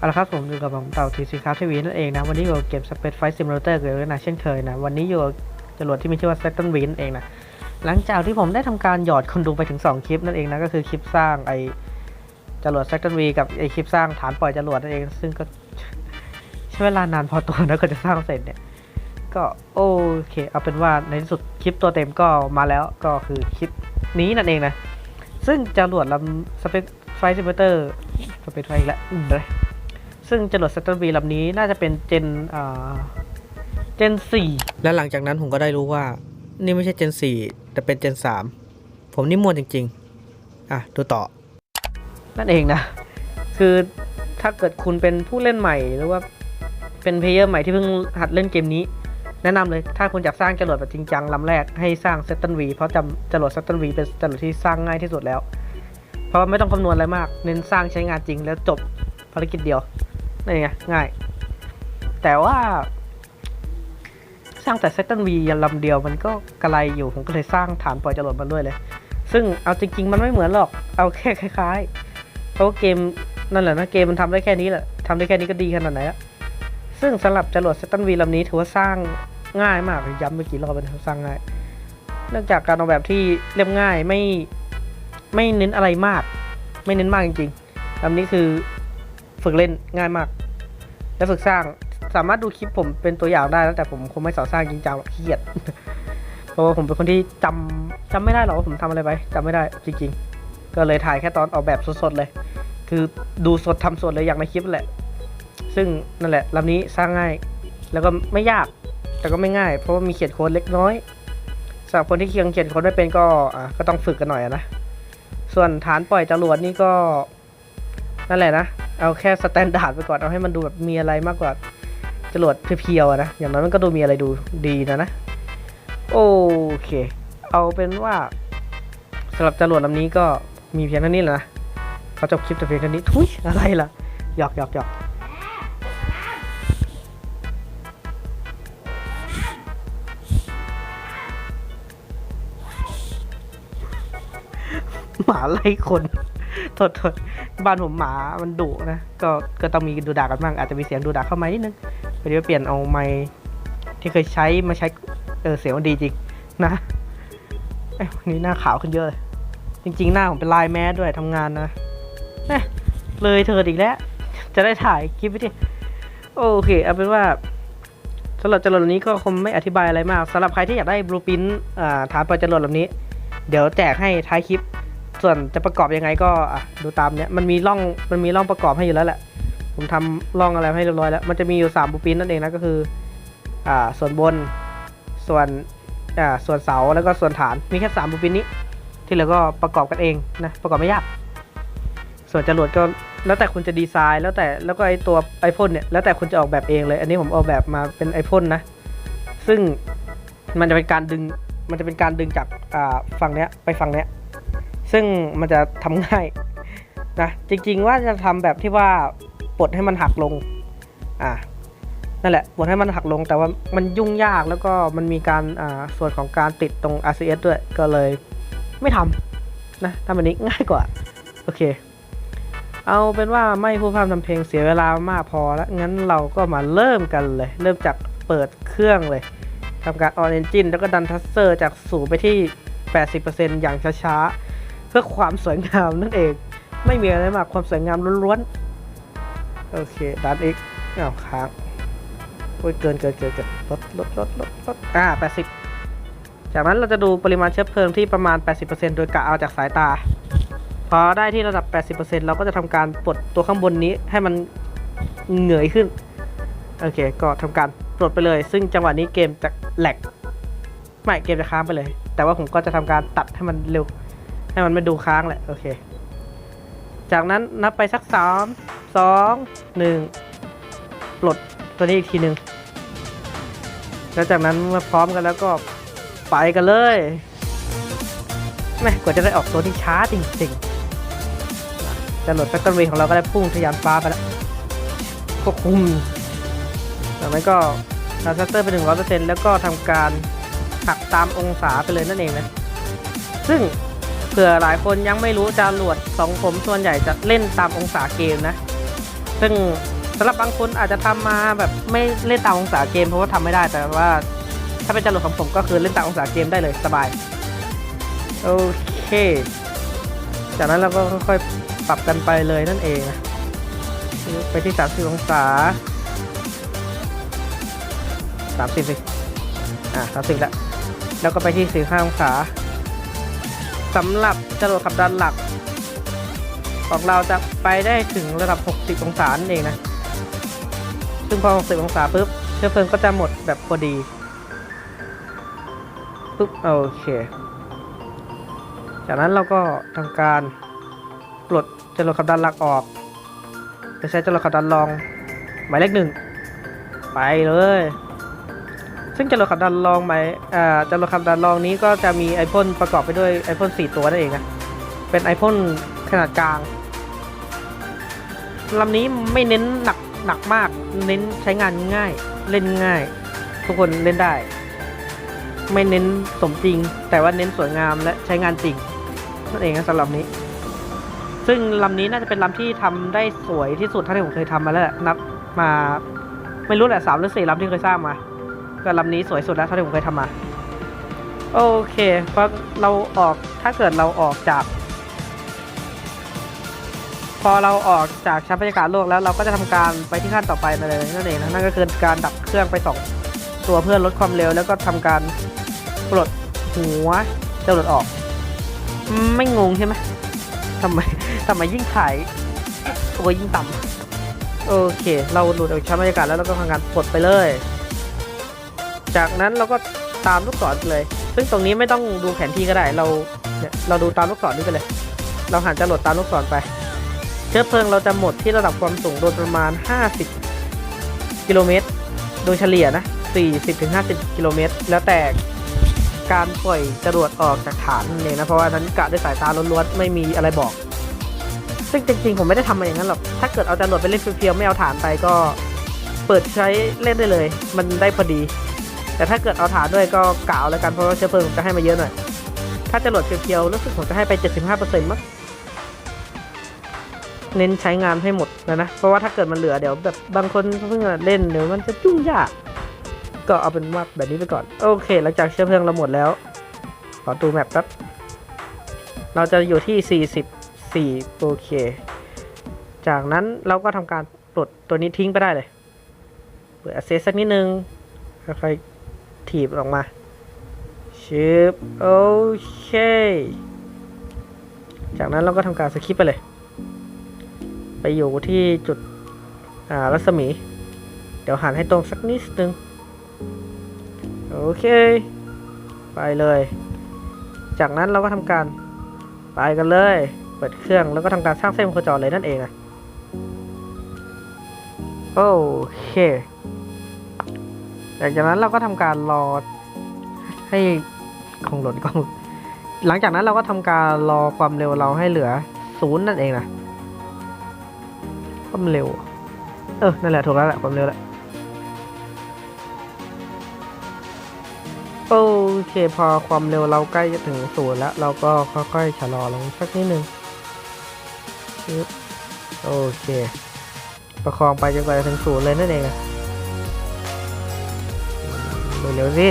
เอาละครับผมอยู่กับผมเต่าทีซีคาร์ทีวีนั่นเองนะ วันนี้อยู่กับเกม Space Flight Simulator เกิดขนนะเช่นเคยนะ วันนี้อยู่จรวดที่มีชื่อว่า Saturn V นั่นเองนะ หลังจากที่ผมได้ทำการหยอดคนดูไปถึง 2 คลิปนั่นเองนะ ก็คือคลิปสร้างไอจรวด Saturn V กับไอคลิปสร้างฐานปล่อยจรวดนั่นเอง ซึ่งก็ใช้เวลานานพอตัวนะก็จะสร้างเสร็จเนี่ย ก็โอเค เอาเป็นว่าในที่สุดคลิปตัวเต็มก็มาแล้วก็คือคลิปนี้นั่นเองนะ ซึ่งจรวดลำ Space Flight Simulator Space Flight อีกแล้วอืมเลย ซึ่งจรวด Saturn V ลำนี้น่าจะเป็นเจนอ่าเจน4และหลังจากนั้นผมก็ได้รู้ว่า นี่ไม่ใช่เจน4แต่เป็นเจน3ผมนี่มั่วจริง ๆ อะ ดูต่อ นั่นเองนะ คือถ้าเกิดคุณเป็นผู้เล่นใหม่หรือว่าเป็นเพลเยอร์ใหม่ที่เพิ่งหัดเล่นเกมนี้ แนะนำเลย ถ้าคุณอยากสร้างจรวดแบบจริงจังลำแรกให้สร้าง Saturn V เพราะจำจรวด Saturn V เป็นจรวดที่สร้างง่ายที่สุดแล้ว เพราะว่าไม่ต้องคำนวณอะไรมาก เน้นสร้างใช้งานจริงแล้วจบภารกิจเดียว นั่นเองไงง่าย แต่ว่า สร้างแต่ Saturn V ยันลำเดียวมันก็กระไรอยู่ ผมก็เลยสร้างฐานปล่อยจรวดมาด้วยเลย ซึ่งเอาจริง ๆ มันไม่เหมือนหรอก เอาแค่คล้ายๆ เพราะว่าเกมนั่นแหละนะเกมมันทำได้แค่นี้แหละทำได้แค่นี้ก็ดีขนาดไหนแล้วซึ่งสำหรับจรวด Saturn V ลำนี้ถือว่าสร้างง่ายมากย้ำไปกี่รอบแล้วนสร้างง่าย เนื่องจากการออกแบบที่เรียบง่ายไม่ไม่เน้นอะไรมาก ไม่เน้นมากจริงๆลำนี้คือฝึกเล่นง่ายมาก และฝึกสร้างสามารถดูคลิปผมเป็นตัวอย่างได้นะแต่ผมคงไม่สอนสร้างจริงจังหรอกขี้เกียจเพราะว่าผมเป็นคนที่จำจำไม่ได้หรอกว่าผมทำอะไรไปจำไม่ได้จริงๆ ก็เลยถ่ายแค่ตอนออกแบบสดๆเลย คือดูสดทำสดเลยอย่างในคลิปแหละ ซึ่งนั่นแหละลำนี้สร้างง่าย แล้วก็ไม่ยากแต่ก็ไม่ง่าย เพราะว่ามีเขียนโค้ดเล็กน้อยสำหรับคนที่ยังเขียนโค้ดไม่เป็นก็อะก็ต้องฝึกกันหน่อยนะส่วนฐานปล่อยจรวดนี่ก็นั่นแหละนะ เอาแค่สแตนดาร์ดไปก่อนเอาให้มันดูแบบมีอะไรมากกว่าจรวดเพียวๆอะนะอย่างน้อยมันก็ดูมีอะไรดูดีนะนะโอเค เอาเป็นว่าสำหรับจรวดลำนี้ก็มีเพียงเท่านี้แหละนะเขาจบคลิปแต่เพียงเท่านี้ทุยอะไรล่ะหยอกหยอกหยอกหมาไล่คนโทษโทษ บ้านผมหมามันดุนะ ก็ก็ต้องมีดูด่ากันบ้างอาจจะมีเสียงดูด่าเข้ามานิดนึงไปเดี๋ยวเปลี่ยนเอาไม้ที่เคยใช้มาใช้เออเสียงมันดีจริงนะเอ้วันนี้หน้าขาวขึ้นเยอะเลยจริง ๆ หน้าผมเป็นลายแมสด้วยทำงานนะเเลยเธออีกแล้ว จะได้ถ่ายคลิปไว้ดิโอเคเอาเป็นว่าสำหรับจรวดนี้ก็คงไม่อธิบายอะไรมากสำหรับใครที่อยากได้บลูปินอ่าฐานปล่อยจรวดลำนี้ เดี๋ยวแจกให้ท้ายคลิป ส่วนจะประกอบยังไงก็อะดูตามเนี้ยมันมีร่องมันมีร่องประกอบให้อยู่แล้วแหละ ผมทำร่องอะไรให้เรียบร้อยแล้ว มันจะมีอยู่3บูปินนั่นเองนะก็คืออ่าส่วนบนส่วนอ่าส่วนเสาแล้วก็ส่วนฐานมีแค่3บูปินนี้ ที่เหลือก็ประกอบกันเองนะประกอบไม่ยากส่วนจรวดก็แล้วแต่คุณจะดีไซน์แล้วแต่แล้วก็ไอตัวไอพ่นเนี่ยแล้วแต่คุณจะออกแบบเองเลย อันนี้ผมออกแบบมาเป็นไอพ่นนะ ซึ่งมันจะเป็นการดึงมันจะเป็นการดึงจากอ่าฝั่งเนี้ยไปฝั่งเนี้ย ซึ่งมันจะทำง่ายนะจริงๆว่าจะทำแบบที่ว่าปลดให้มันหักลงอ่านั่นแหละปลดให้มันหักลงแต่ว่ามันยุ่งยากแล้วก็มันมีการอ่าส่วนของการติดตรง RCS ด้วยก็เลยไม่ทำนะทำแบบนี้ง่ายกว่า โอเค เอาเป็นว่าไม่พูดพร่ำทำเพลงเสียเวลามากพอแล้ว งั้นเราก็มาเริ่มกันเลย เริ่มจากเปิดเครื่องเลยทำการ on engine แล้วก็ดันทัสเซอร์จากศูนย์ไปที่ 80%อย่างช้าๆ เพื่อความสวยงามนั่นเอง ไม่มีอะไรมากความสวยงามล้วนๆ โอเคดันอีกอ้าวค้างโอ้ยเกินเกินเกินเกินลดลดลดลดลดอ่า80จากนั้นเราจะดูปริมาณเชื้อเพลิงที่ประมาณ 80%โดยกะเอาจากสายตา พอได้ที่ระดับ 80%เราก็จะทำการปลดตัวข้างบนนี้ให้มันเหนื่อยขึ้น โอเค ก็ทำการปลดไปเลย ซึ่งจังหวะนี้เกมจะแหลก ไม่ เกมจะค้างไปเลย แต่ว่าผมก็จะทำการตัดให้มันเร็ว ให้มันไม่ดูค้างแหละ โอเค จากนั้นนับไปสักสามสองหนึ่งปลดตัวนี้อีกทีหนึ่งแล้วจากนั้นเมื่อพร้อมกันแล้วก็ไปกันเลยแม่กว่าจะได้ออกตัวที่ช้าจริงๆจะโหลดแฟคเตอร์เวของเราก็ได้พุ่งทะยานฟ้าไปแล้วควบคุมจากนั้นก็ทรานสเตอร์ไปหนึ่งร้อยเปอร์เซ็นต์แล้วก็ทำการหักตามองศาไปเลยนั่นเองนะ ซึ่ง เผื่อหลายคนยังไม่รู้จรวดสองผมส่วนใหญ่จะเล่นตามองศาเกมนะ ซึ่งสำหรับบางคนอาจจะทำมาแบบไม่เล่นตามองศาเกมเพราะว่าทำไม่ได้แต่ว่า ถ้าเป็นจรวดของผมก็คือเล่นตามองศาเกมได้เลยสบายโอเค จากนั้นเราก็ค่อยๆปรับกันไปเลยนั่นเองไปที่ 30 องศา 30สิอะ30แล้วแล้วก็ไปที่45องศา สำหรับจรวดขับดันหลัก ของเราจะไปได้ถึงระดับ 60 องศาเองนะ ซึ่งพอ 60 องศาปุ๊บเชื้อเพลิงก็จะหมดแบบพอดีปุ๊บโอเค จากนั้นเราก็ทำการปลดจรวดขับดันหลักออกจะใช้จรวดขับดันรอง หมายเลขหนึ่งไปเลย ซึ่งจรวดขับดันรองหมายอ่าจรวดขับดันรองนี้ก็จะมีไอพ่นประกอบไปด้วยไอพ่น4ตัวนั่นเองนะเป็นไอพ่นขนาดกลางลำนี้ไม่เน้นหนักหนักมาก เน้นใช้งานง่าย เล่นง่าย ทุกคนเล่นได้ ไม่เน้นสมจริง แต่ว่าเน้นสวยงามและใช้งานจริงนั่นเองนะสำหรับนี้ ซึ่งลำนี้น่าจะเป็นลำที่ทำได้สวยที่สุดเท่าที่ผมเคยทำมาแล้วนับมาไม่รู้แหละสามหรือสี่ลำที่เคยสร้างมา ก็ลำนี้สวยสุดแล้วเท่าที่ผมเคยทำมา โอเคเพราะเราออกถ้าเกิดเราออกจาก พอเราออกจากชั้นบรรยากาศโลกแล้วเราก็จะทำการไปที่ขั้นต่อไปมาเลยนั่นเองนะนั่นก็คือการดับเครื่องไปสองตัวเพื่อลดความเร็ว แล้วก็ทำการปลดหัวจรวดออก ไม่งงใช่ไหมทำไมทำไมยิ่งถ่ายตัวยิ่งต่ำโอเค เราหลุดออกจากชั้นบรรยากาศแล้วเราก็ทำการปลดไปเลย จากนั้นเราก็ตามลูกศรเลย ซึ่งตรงนี้ไม่ต้องดูแผนที่ก็ได้ เราเนี่ยเราดูตามลูกศรนี่ไปเลย เราหันจรวดตามลูกศรไป เชื้อเพลิงเราจะหมดที่ระดับความสูงโดยประมาณ 50 กิโลเมตร โดยเฉลี่ยนะ 40-50 กิโลเมตร แล้วแต่การปล่อยจรวดออกจากฐานนั่นเองนะ เพราะว่านั้นกะด้วยสายตาล้วนๆ ไม่มีอะไรบอก ซึ่งจริงๆ ผมไม่ได้ทำมาอย่างนั้นหรอก ถ้าเกิดเอาจรวดไปเล่นเพียวๆ ไม่เอาฐานไปก็เปิดใช้เล่นได้เลย มันได้พอดี แต่ถ้าเกิดเอาฐานด้วยก็กล่าวแล้วกันเพราะว่าเชื้อเพลิงผมจะให้มาเยอะหน่อย ถ้าจรวดเพียวๆรู้สึกผมจะให้ไป 75%มั้งเน้นใช้งานให้หมดนะนะ เพราะว่าถ้าเกิดมันเหลือเดี๋ยวแบบบางคนเพิ่งเล่นเดี๋ยวมันจะจุ่งยาก ก็เอาเป็นว่าแบบนี้ไปก่อน โอเค หลังจากเชื้อเพลิงเราหมดแล้ว ขอดูแมปแป๊บ เราจะอยู่ที่ 44 โอเค จากนั้นเราก็ทำการปลดตัวนี้ทิ้งไปได้เลย เปิด access สักนิดนึงค่อยๆ ถีบออกมาชิบโอเค จากนั้นเราก็ทำการสคิปไปเลย ไปอยู่ที่จุดรัศมี เดี๋ยวหันให้ตรงสักนิดนึง โอเค ไปเลย จากนั้นเราก็ทำการไปกันเลย เปิดเครื่องแล้วก็ทำการสร้างเส้นโคจรเลยนั่นเองนะโอเค หลังจากนั้นเราก็ทำการรอให้คงหล่นกล้องหลังจากนั้นเราก็ทำการรอความเร็วเราให้เหลือศูนย์นั่นเองนะความเร็ว เออ นั่นแหละถูกแล้วแหละความเร็วแหละโอเคพอความเร็วเราใกล้จะถึงศูนย์แล้ว เราก็ค่อยๆชะลอลงสักนิดนึงโอเค ประคองไปจนกว่าจะถึงศูนย์เลยนั่นเองอะ เร็วสิ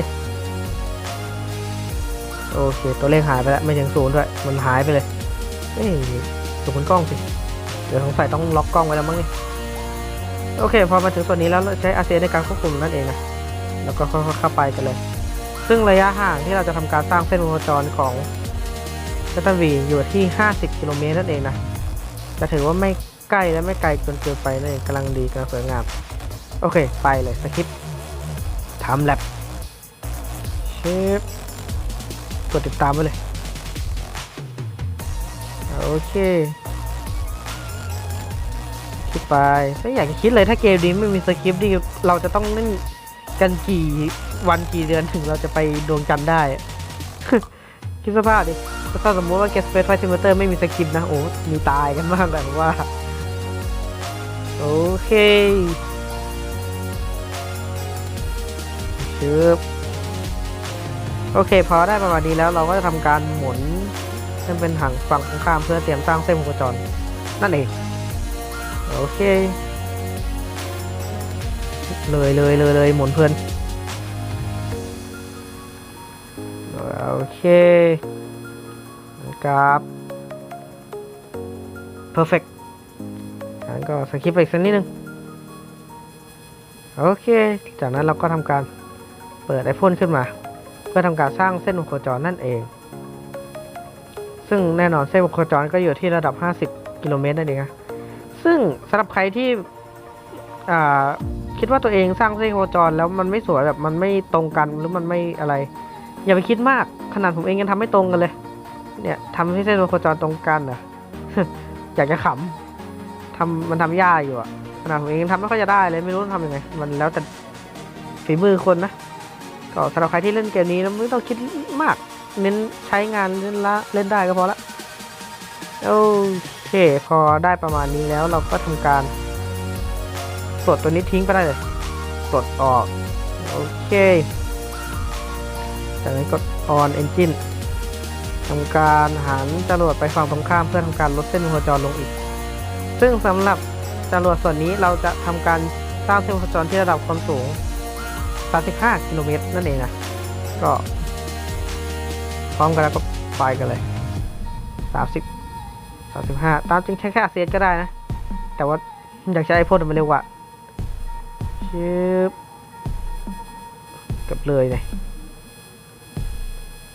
โอเค ตัวเลขหายไปแล้วไม่ถึงศูนย์ด้วย มันหายไปเลย เอ้ยดูบนกล้องสิ เดี๋ยวสงสัยต้องล็อกกล้องไว้แล้วมั้งนี่ โอเค พอมาถึงส่วนนี้แล้วเราใช้ RCS ในการควบคุมนั่นเองนะ แล้วก็ค่อยๆเข้าไปกันเลย ซึ่งระยะห่างที่เราจะทำการสร้างเส้นวงจรของเซตันวีอยู่ที่ 50 กิโลเมตรนั่นเองนะจะถือว่าไม่ใกล้และไม่ไกลจนเกินไปนั่นเองกำลังดีกำลังสวยงาม โอเค ไปเลยสคริปทำแลบ เชฟกดติดตามไปเลย โอเค คิดไป ไม่อยากจะคิดเลยถ้าเกมนี้ไม่มีสคริปต์ดิเราจะต้องเล่นกันกี่วันกี่เดือนถึงเราจะไปดวงจันทร์ได้ คิดสภาพดิถ้าสมมติว่าเกสเปซไฟซิมเตอร์ไม่มีสคริปต์นะ โอ้ มีตายกันมากแบบว่า โอเคเชึบ โอเคพอได้ประมาณนี้แล้วเราก็จะทำการหมุนให้เป็นหางฝั่งข้างๆเพื่อเตรียมสร้างเส้นวงจรนั่นเองโอเค เลยเลยเลยเลยหมุนเพลินโอเคครับ perfect งั้นก็สคิปไปอีกสักนิดนึงโอเค จากนั้นเราก็ทำการเปิดไอพ่นขึ้นมา เพื่อทำการสร้างเส้นวงโคจรนั่นเอง ซึ่งแน่นอนเส้นวงโคจรก็อยู่ที่ระดับ 50 กิโลเมตรนั่นเองนะซึ่งสำหรับใครที่คิดว่าตัวเองสร้างเส้นวงโคจรแล้วมันไม่สวยแบบมันไม่ตรงกันหรือมันไม่อะไร อย่าไปคิดมากขนาดผมเองยังทำไม่ตรงกันเลย เนี่ยทำให้เส้นวงโคจรตรงกันนะอยากจะขำทำมันทำยากอยู่อะขนาดผมเองยังทำไม่ค่อยจะได้เลยไม่รู้ทำยังไง มันแล้วแต่ฝีมือคนนะ ก็สำหรับใครที่เล่นเกมนี้ไม่ต้องคิดมาก เน้นใช้งานเล่นละเล่นได้ก็พอละโอเคพอได้ประมาณนี้แล้วเราก็ทำการปลดตัวนี้ทิ้งไปได้เลยปลดออกโอเคจากนั้นกด on engine ทำการหันจรวดไปฝั่งตรงข้ามเพื่อทำการลดเส้นวงจรลงอีก ซึ่งสำหรับจรวดส่วนนี้เราจะทำการสร้างเส้นวงจรที่ระดับความสูง 35 กิโลเมตรนั่นเองนะก็พร้อมกันแล้วก็ไปกันเลย 30 35 ตามจริงใช้แค่อาเซียนก็ได้นะ แต่ว่าอยากใช้ไอพ่นมันเร็วกว่าชิบกับเลยเนี่ย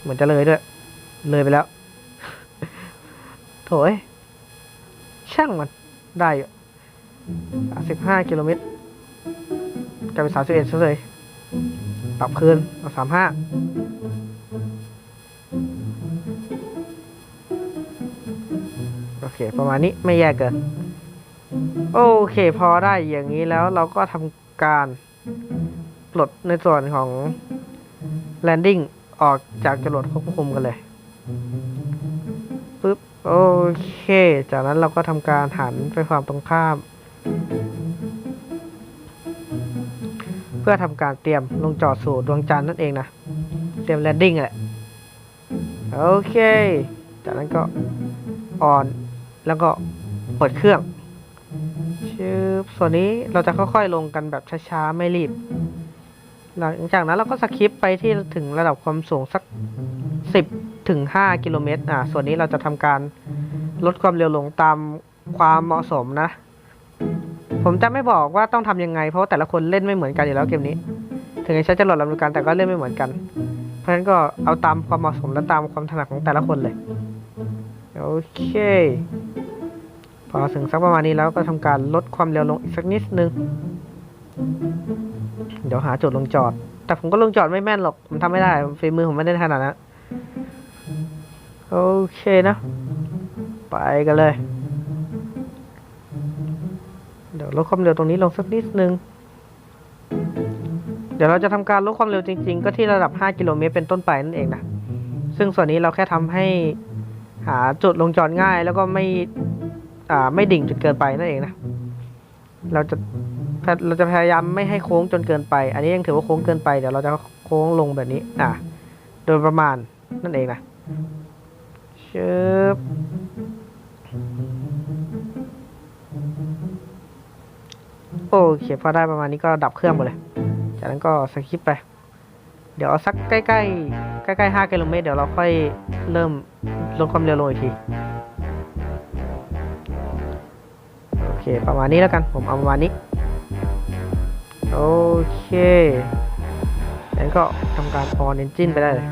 เหมือนจะเลยด้วย เลยไปแล้ว โถยช่างมันได้อยู่35 กิโลเมตรกลายเป็น31ซะเลย ปรับคืนเอาสามห้าโอเค ประมาณนี้ไม่แย่เกิน โอเค พอได้อย่างนี้แล้วเราก็ทำการปลดในส่วนของ landing ออกจากจรวดควบคุมกันเลยปึ๊บโอเค จากนั้นเราก็ทำการหันไปฝั่งตรงข้าม พื่อทำการเตรียมลงจอดสู่ดวงจันทร์นั่นเองนะ เตรียมแลนดิ้งแหละ โอเค จากนั้นก็ออนแล้วก็เปิดเครื่องชื่อส่วนนี้เราจะค่อยๆลงกันแบบช้าๆ ไม่รีบ หลังจากนั้นเราก็สคริปไปที่ถึงระดับความสูงสัก 10ถึง5กิโลเมตรอ่าส่วนนี้เราจะทำการลดความเร็วลงตามความเหมาะสมนะ ผมจะไม่บอกว่าต้องทำยังไง เพราะาแต่ละคนเล่นไม่เหมือนกันอยู่แล้วเกมนี้ ถึงจะใช้จรวดลำดูการแต่ก็เล่นไม่เหมือนกัน เพราะฉะนั้นก็เอาตามความเหมาะสมและตามความถนัดของแต่ละคนเลยโอเค พอถึงสักประมาณนี้แล้วก็ทำการลดความเร็วลงอีกสักนิดนึง เดี๋ยวหาจุดลงจอด แต่ผมก็ลงจอดไม่แม่นหรอก ผมทำไม่ได้ฝีมือผมไม่ได้ขนาดนั้นโอเคนะ ไปกันเลย ลดความเร็วตรงนี้ลงสักนิดนึง เดี๋ยวเราจะทำการลดความเร็วจริง ๆ ก็ที่ระดับ 5 กิโลเมตรเป็นต้นไปนั่นเองนะ ซึ่งส่วนนี้เราแค่ทำให้หาจุดลงจอดง่ายแล้วก็ไม่อ่าไม่ดิ่งจนเกินไปนั่นเองนะ เราจะเราจะพยายามไม่ให้โค้งจนเกินไป อันนี้ยังถือว่าโค้งเกินไป เดี๋ยวเราจะโค้งลงแบบนี้ อะ โดยประมาณนั่นเองนะเชึบ โอเคพอได้ประมาณนี้ก็ดับเครื่องหมดเลย จากนั้นก็สคิปไป เดี๋ยวเอาสักใกล้ๆใกล้ๆ5กิโลเมตรเดี๋ยวเราค่อยเริ่มลดความเร็วลงอีกที โอเคประมาณนี้แล้วกัน ผมเอาประมาณนี้ โอเคแล้วก็ทำการ on engine ไปได้เลย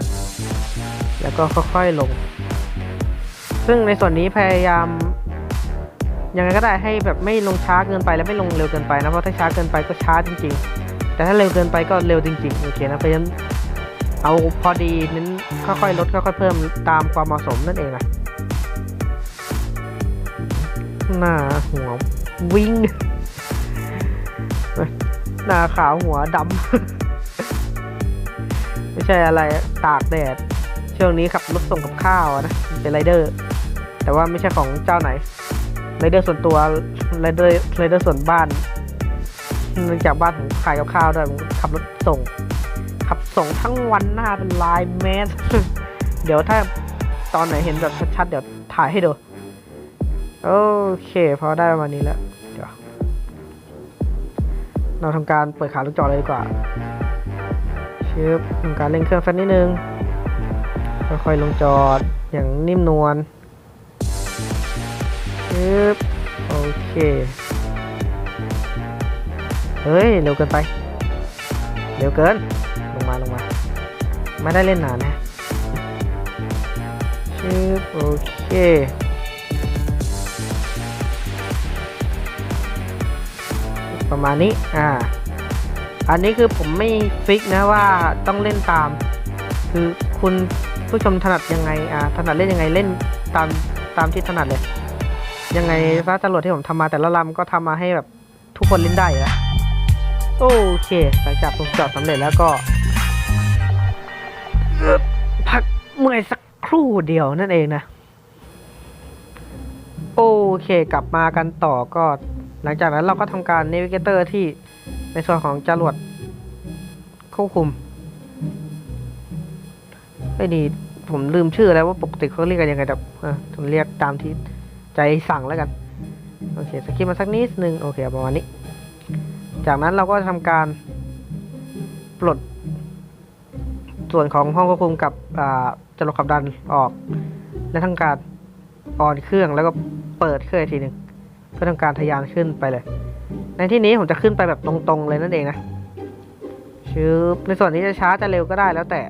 แล้วก็ค่อยๆลง ซึ่งในส่วนนี้พยายาม ยังไงก็ได้ให้แบบไม่ลงช้าเกินไปและไม่ลงเร็วเกินไปนะเพราะถ้าช้าเกินไปก็ช้าจริง ๆ แต่ถ้าเร็วเกินไปก็เร็วจริงๆโอเคนะเพราะฉะนั้นเอาพอดีเน้นค่อยๆลดค่อยๆเพิ่มตามความเหมาะสมนั่นเองนะหน้าหัววิ่งหน้าขาวหัวดำไม่ใช่อะไรตากแดดช่วงนี้ขับรถส่งกับข้าวนะเป็นไรเดอร์ แต่ว่าไม่ใช่ของเจ้าไหน ไรเดอร์ส่วนตัวไรเดอร์ไรเดอร์ส่วนบ้านเนื่องจากบ้านผมขายกับข้าวด้วยผมขับรถส่ง ขับส่งทั้งวันหน้าเป็นลายแมสเดี๋ยวถ้าตอนไหนเห็นแบบชัดๆเดี๋ยวถ่ายให้ดู โอเคพอได้ประมาณนี้แล้ว เดี๋ยว เราทำการเปิดขาลูกจอเลยดีกว่าชึบทำการเร่งเครื่องสักนิดนึงค่อยๆลงจอดอย่างนิ่มนวล ชึบโอเคเฮ้ยเร็วเกินไปเร็วเกินลงมาลงมาไม่ได้เล่นนานนะชึบโอเคประมาณนี้อ่าอันนี้คือผมไม่ฟิกนะว่าต้องเล่นตาม คือคุณผู้ชมถนัดยังไงอ่าถนัดเล่นยังไงเล่นตามตามที่ถนัดเลย ยังไงฟ้าจรวดที่ผมทำมาแต่ละลำก็ทำมาให้แบบทุกคนเล่นได้แล้วโอเค หลังจากผมจอดสำเร็จแล้วก็ พักเมื่อยสักครู่เดียวนั่นเองนะ โอเค กลับมากันต่อก็ หลังจากนั้นเราก็ทำการ n น v เกเตอร์ที่ในส่วนของจรวดควบคุมไม่ดีผมลืมชื่อแล้วว่าปกติเขาเรียกกันยังไงแต่ผมเรียกตามที่ ใจสั่งแล้วกัน โอเคสกิปมาสักนิดนึง โอเคประมาณนี้ จากนั้นเราก็ทำการปลดส่วนของห้องควบคุมกับจรวดขับดันออก และทำการออนเครื่องแล้วก็เปิดเครื่องอีกทีหนึ่งเพื่อทำการทะยานขึ้นไปเลย ในที่นี้ผมจะขึ้นไปแบบตรงๆเลยนั่นเองนะชืบในส่วนนี้จะช้าจะเร็วก็ได้แล้วแต่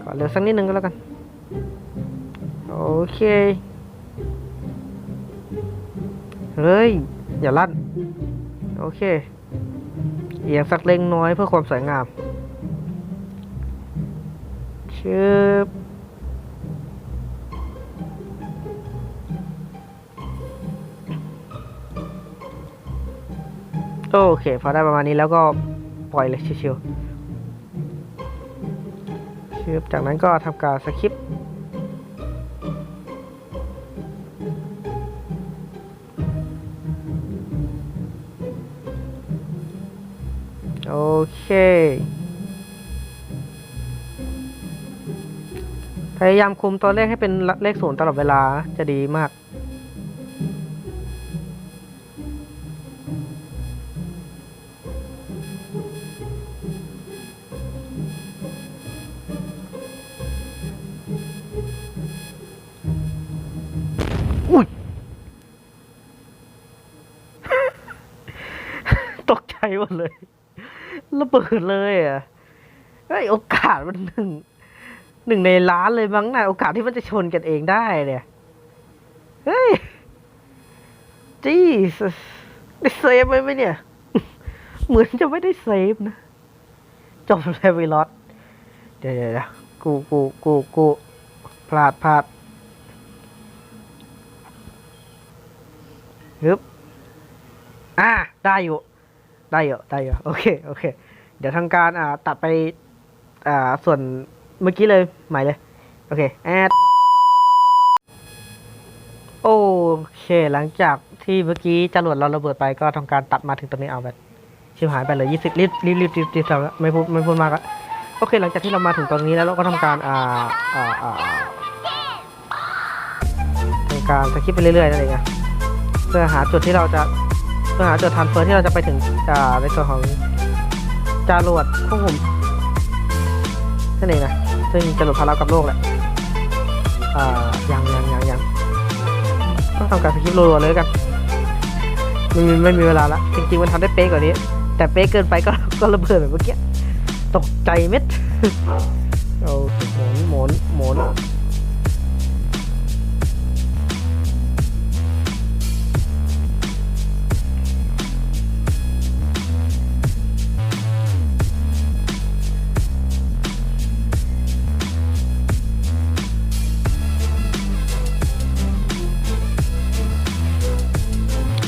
ขอเร็วสักนิดนึงก็แล้วกัน โอเค เฮ้ย อย่าลั่น โอเค เอียงสักเล็กน้อยเพื่อความสวยงามชืบโอเค พอได้ประมาณนี้แล้วก็ปล่อยเลยชิวๆชืบจากนั้นก็ทำการสคริปต์ เค พยายามคุมตัวเลขให้เป็นเลขศูนย์ตลอดเวลาจะดีมาก ระเบิดเลยอะเฮ้ยโอกาสมันหนึ่งหนึ่งในล้านเลยมั้งนะโอกาสที่มันจะชนกันเองได้เนี่ย เฮ้ยจีสได้เซฟไหมไหมเนี่ย เหมือนจะไม่ได้เซฟนะ จบเลยวีลอตเดี๋ยวเดี๋ยวเดี๋ยวกูกูกูกูพลาดพลาดฮึบอ่าได้อยู่ ได้อยู่ ได้อยู่ โอเค โอเค เดี๋ยวทางการอ่าตัดไปอ่าส่วนเมื่อกี้เลยใหม่เลย โอเคแอดโอเค หลังจากที่เมื่อกี้จรวดเราระเบิดไปก็ทำการตัดมาถึงตรงนี้เอาแบบชิบหายไปเลยยี่สิบรีบรีบรีบรีบรีบแล้วไม่พูดไม่พูดมากละโอเค หลังจากที่เรามาถึงตรงนี้แล้วเราก็ทำการอ่าอ่าอ่าทำการสคิปไปเรื่อยๆนั่นเองนะเพื่อหาจุดที่เราจะเพื่อหาจุดทานเฟิร์ที่เราจะไปถึงอ่าในส่วนของ จรวดควบคุมนั่นเองนะซึ่งจะหลุดภาระกับโลกแหละอ่ายังยังยังยังต้องทำการสคริปต์รัวๆเลยกันไม่มีไม่มีเวลาละจริงๆมันทำได้เป๊ะกว่านี้ แต่เป๊ะเกินไปก็ก็ระเบิดแบบเมื่อกี้ตกใจเม็ดโอ้หมุนหมุนหมุน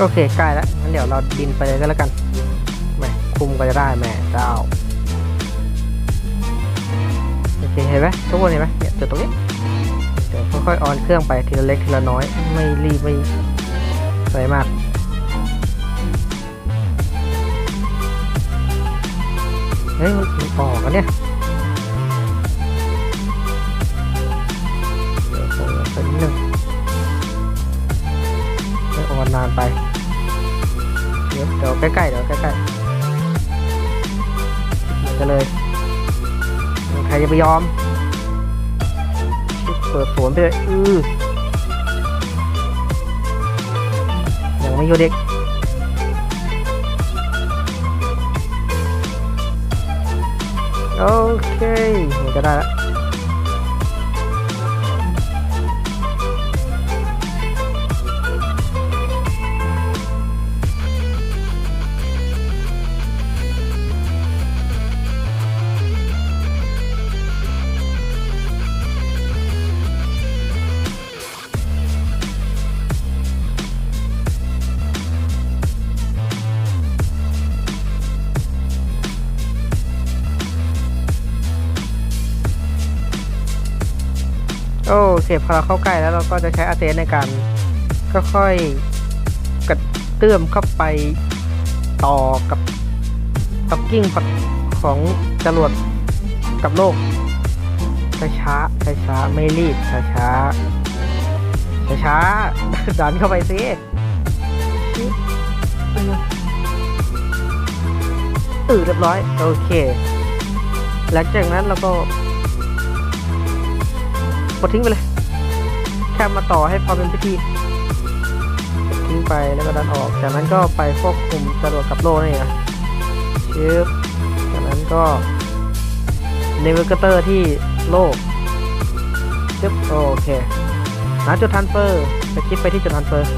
โอเคใกล้แล้วงั้นเดี๋ยวเราบินไปเลยก็แล้วกันแหม่คุมก็จะได้แหม่เจ้าโอเคเห็นไหมทุกคนเห็นไหมเนี่ยจุดตรงนี้เดี๋ยวค่อยๆออนเครื่องไปทีละเล็กทีละน้อย ไม่รีบไม่อะไรมากเฮ้ยมันมันออกแล้วเนี่ย ใกล้ๆเดี๋ยวใกล้ๆเหมือนกันเลย ใครจะไปยอม เปิดสวนไปเลยอือยังไม่อยู่เด็กโอเคเหมือนจะได้แล้ว โอเคพอเราเข้าใกล้แล้วเราก็จะใช้อาเซนในการค่อยๆกระเตื้อมเข้าไปต่อกับกับกิ้งของจรวดกับโลกช้าช้าช้าไม่รีบช้าช้าช้าช้าดันเข้าไปสิเออเรียบร้อย โอเค หลังจากนั้นเราก็ กดทิ้งไปเลย แค่มาต่อให้พอเป็นพิธีทิ้งไปแล้วก็ดันออก จากนั้นก็ไปควบคุมจรวดกับโล่นี่นเองนะชึบจากนั้นก็เนวิเกเตอร์ที่โลกชึบโอเคหาจุดทันเฟอร์จะคลิกไปที่จุดทันเฟอร์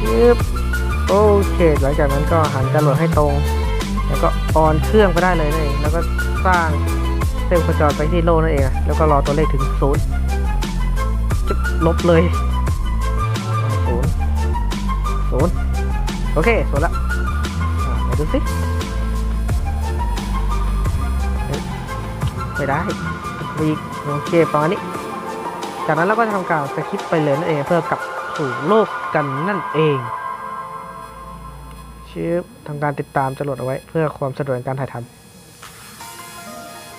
ชึบโอเค หลังจากนั้นก็หันจรวดให้ตรง แล้วก็ออนเครื่องไปได้เลยนั่นเองแล้วก็สร้างเซลล์กระจรไปที่โลนั่นเอง แล้วก็รอตัวเลขถึงศูนย์จะลบเลยศูนย์ศูนย์โอเคศูนย์ละอะมาดูสิไม่ได้อีโอเคประมาณนี้ จากนั้นเราก็จะทำการสคิปไปเลยนั่นเองเพื่อกลับสู่โลกกันนั่นเอง ชิปทำการติดตามจรวดเอาไว้ เพื่อความสะดวกในการถ่ายทำ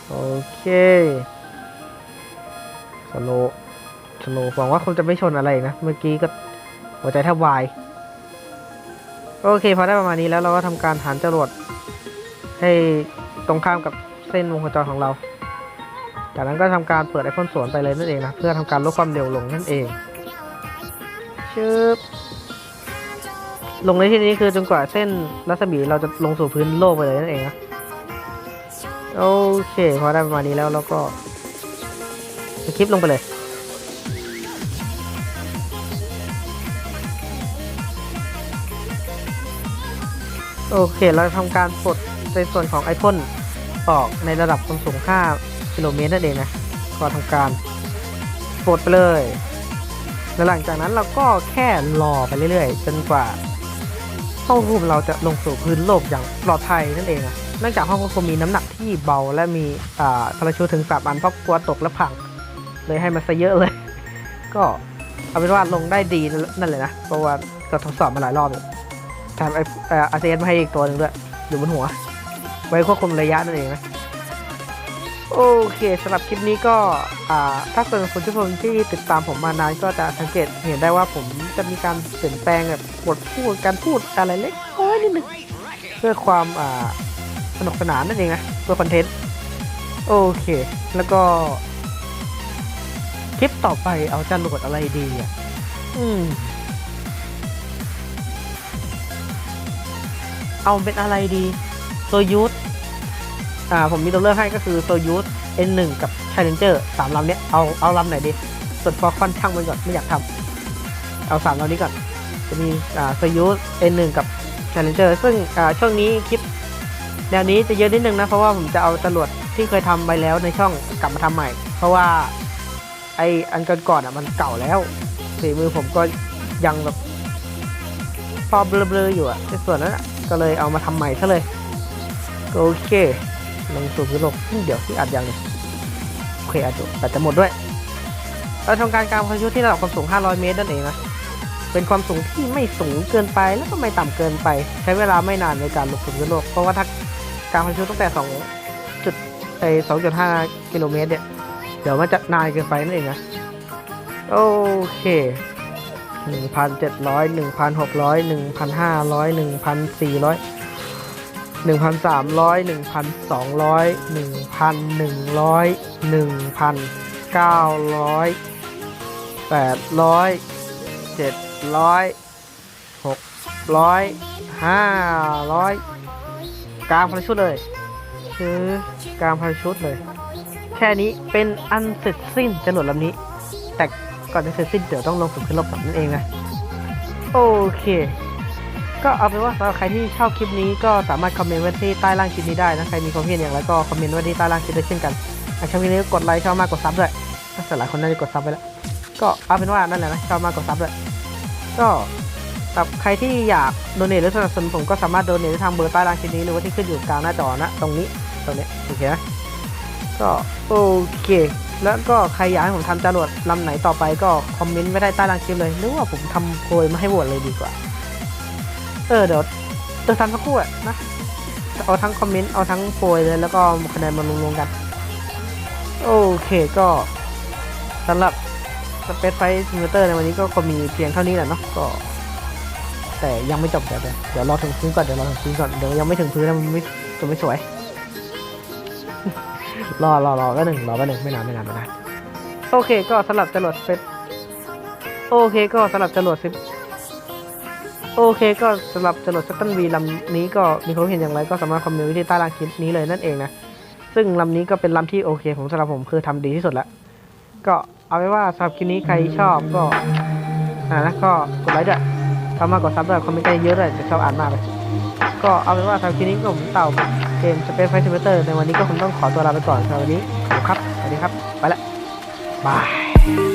โอเคสโลสโลหวังว่าคงจะไม่ชนอะไรนะ เมื่อกี้ก็หัวใจแทบวาย โอเคพอได้ประมาณนี้แล้วเราก็ทำการหันจรวดให้ตรงข้ามกับเส้นวงโคจรของเรา จากนั้นก็ทำการเปิดไอพ่นสวนไปเลยนั่นเองนะ เพื่อทำการลดความเร็วลงนั่นเองชึบ ลงในที่นี้คือจนกว่าเส้นรัศมีเราจะลงสู่พื้นโลกไปเลยนั่นเองนะโอเคพอได้ประมาณนี้แล้วเราก็สคลิปลงไปเลยโอเค เราทำการปลดในส่วนของไอพ่นออกในระดับความสูง 5 กิโลเมตรนั่นเองนะก็ทำการปลดไปเลย แล้วหลังจากนั้นเราก็แค่รอไปเรื่อยๆ จนกว่า ห้องควบคุมเราจะลงสู่พื้นโลกอย่างปลอดภัยนั่นเองอะเนื่องจากห้องควบคุมมีน้ำหนักที่เบาและมีอ่าพลังชูถึงสามอันเพราะกลัวตกและพัง เลยให้มันซะเยอะเลย ก็เอาเป็นว่าลงได้ดีนั่นเลยนะ เพราะว่าก็ทดสอบมาหลายรอบแล้วแถมไออาเซียนมาให้อีกตัวหนึ่งด้วยอยู่บนหัว ไว้ควบคุมระยะนั่นเองนะ โอเคสำหรับคลิปนี้ก็ถ้าเป็นคนที่ผมที่ติดตามผมมานานก็จะสังเกตเห็นได้ว่าผมจะมีการเปลี่ยนแปลงแบบบทพูดการพูดอะไรเล็กน้อยนิดนึงเพื่อความสนุกสนานนั่นเองนะเพื่อคอนเทนต์โอเคแล้วก็คลิปต่อไปเอาจะโหลดอะไรดีอะอืมเอาเป็นอะไรดีโซยูส อ่าผมมีตัวเลือกให้ก็คือโซยูส N1 กับ Challenger สามลำเนี้ยเอาเอาลำไหนดี ส่วนฟอร์คอนช่างมันก่อนไม่อยากทำเอาสามลำนี้ก่อน จะมีอ่าโซยูส N1 กับ Challenger ซึ่งอ่าช่วงนี้คลิปแนวนี้จะเยอะนิดนึงนะ เพราะว่าผมจะเอาจรวดที่เคยทำไปแล้วในช่องกลับมาทำใหม่ เพราะว่าไออันก่อนๆอะมันเก่าแล้วฝีมือผมก็ยังแบบพอเบลอๆอยู่อะในส่วนนั้นก็เลยเอามาทำใหม่ซะเลย โอเค ลงสู่พื้นโลกเดี๋ยวที่อัดยังเนี่ยโอเคอัดอยู่แต่จะหมดด้วยเราทำการการพายุที่ระดับความสูง 500 เมตรนั่นเองนะเป็นความสูงที่ไม่สูงเกินไปแล้วก็ไม่ต่ำเกินไป ใช้เวลาไม่นานในการลงสู่พื้นโลก เพราะว่าถ้าการพายุตั้งแต่2จุดไอ2.5 กิโลเมตรเนี่ยเดี๋ยวมันจะนานเกินไปนั่นเองนะโอเคหนึ่งพันเจ็ดร้อยหนึ่งพันหกร้อยหนึ่งพันห้าร้อยหนึ่งพันสี่ร้อย หนึ่งพันสามร้อยหนึ่งพันสองร้อยหนึ่งพันหนึ่งร้อยหนึ่งพันเก้าร้อยแปดร้อยเจ็ดร้อยหกร้อยห้าร้อยกลางพาราชุดเลยคือกลางพาราชุดเลย แค่นี้เป็นอันเสร็จสิ้นจรวดลำนี้ แต่ก่อนจะเสร็จสิ้นเดี๋ยวต้องลงฝึกขึ้นรบกับนั่นเองนะ โอเค ก็เอาเป็นว่าสำหรับใครที่ชอบคลิปนี้ก็สามารถคอมเมนต์ไว้ที่ใต้ล่างคลิปนี้ได้นะ ใครมีความเห็นอย่างไรก็คอมเมนต์ไว้ที่ใต้ล่างคลิปได้เช่นกันถ้าชอบคลิปนี้กดไลค์ชอบมากกดซับด้วยถ้าแต่หลายคนน่าจะกดซับไปแล้ว ก็เอาเป็นว่านั่นแหละนะชอบมากกดซับด้วย ก็สำหรับใครที่อยากโดเนทหรือสนับสนุนผมก็สามารถโดเนทได้ทางเบอร์ใต้ล่างคลิปนี้หรือว่าที่ขึ้นอยู่กลางหน้าจอนะ ตรงนี้ตรงนี้โอเคนะก็โอเคแล้วก็ใครอยากให้ผมทำจรวดลำไหนต่อไปก็คอมเมนต์ไว้ได้ใต้ล่างคลิปเลยหรือว่าผมทำโพยมาให้โหวตเลยดีกว่า เออเดี๋ยวเดี๋ยวทำสักครู่อะนะเอาทั้งคอมเมนต์เอาทั้งโพยเลยแล้วก็คะแนนมารวมๆกัน โอเคก็สำหรับสเปซไฟซิมูเตอร์ในวันนี้ก็ก็มีเพียงเท่านี้แหละเนาะก็ แต่ยังไม่จบเดี๋ยวเดี๋ยวรอถึงพื้นก่อนเดี๋ยวรอถึงพื้นก่อนเดี๋ยวยังไม่ถึงพื้นนะมันไม่จะไม่สวย รอรอรอแป๊บหนึ่งรอแป๊บหนึ่งไม่นานไม่นานไม่นานโอเคก็สำหรับจรวดเซตโอเคก็สำหรับจรวดเซต โอเคก็สำหรับจรวดเซตตันวีลำนี้ก็มีความเห็นอย่างไรก็สามารถคอมเมนต์ไว้ที่ใต้ล่างคลิปนี้เลยนั่นเองนะ ซึ่งลำนี้ก็เป็นลำที่โอเคผมสำหรับผมคือทำดีที่สุดแล้ว ก็เอาไว้ว่าสำหรับคลิปนี้ใครชอบก็อ่านะก็กดไลค์ด้วยเข้ามากดซับด้วยคอมเมนต์เยอะด้วยจะชอบอ่านมากเลย ก็เอาเป็นว่าสำหรับคลิปนี้ก็ผมเต่าเกม Space Fighter Simulator ในวันนี้ก็คงต้องขอตัวลาไปก่อนสำหรับวันนี้ขอบคุณครับสวัสดีครับ ไปละบาย